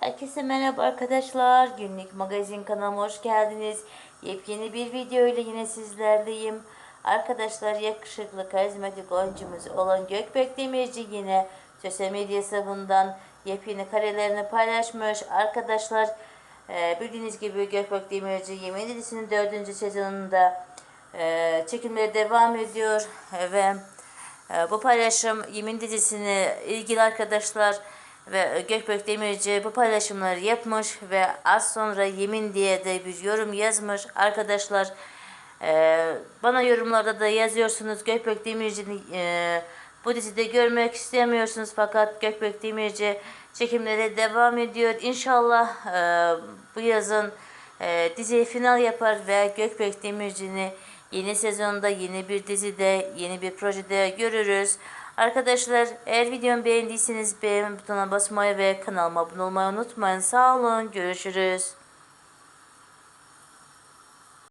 Herkese merhaba arkadaşlar. Günlük magazin kanalıma hoş geldiniz. Yepyeni bir video ile yine sizlerleyim. Arkadaşlar yakışıklı karizmatik oyuncumuz olan Gökbek Demirci yine sosyal medya hesabından yepyeni karelerini paylaşmış. Arkadaşlar e, bildiğiniz gibi Gökbek Demirci Yemin dizisinin 4. sezonunda e, çekimleri devam ediyor ve e, bu paylaşım Yemin dizisine ilgili arkadaşlar ve Gökbek Demirci bu paylaşımları yapmış ve az sonra Yemin diye de bir yorum yazmış. Arkadaşlar e, bana yorumlarda da yazıyorsunuz Gökbek Demirci'ni e, bu dizide görmek istemiyorsunuz fakat Gökbek Demirci çekimlere devam ediyor. İnşallah e, bu yazın e, diziye final yapar ve Gökbek Demirci'ni yeni sezonda yeni bir dizide yeni bir projede görürüz. Arkadaşlar eğer videomu beğendiyseniz beğen butonuna basmayı ve kanalıma abone olmayı unutmayın. Sağ olun. Görüşürüz.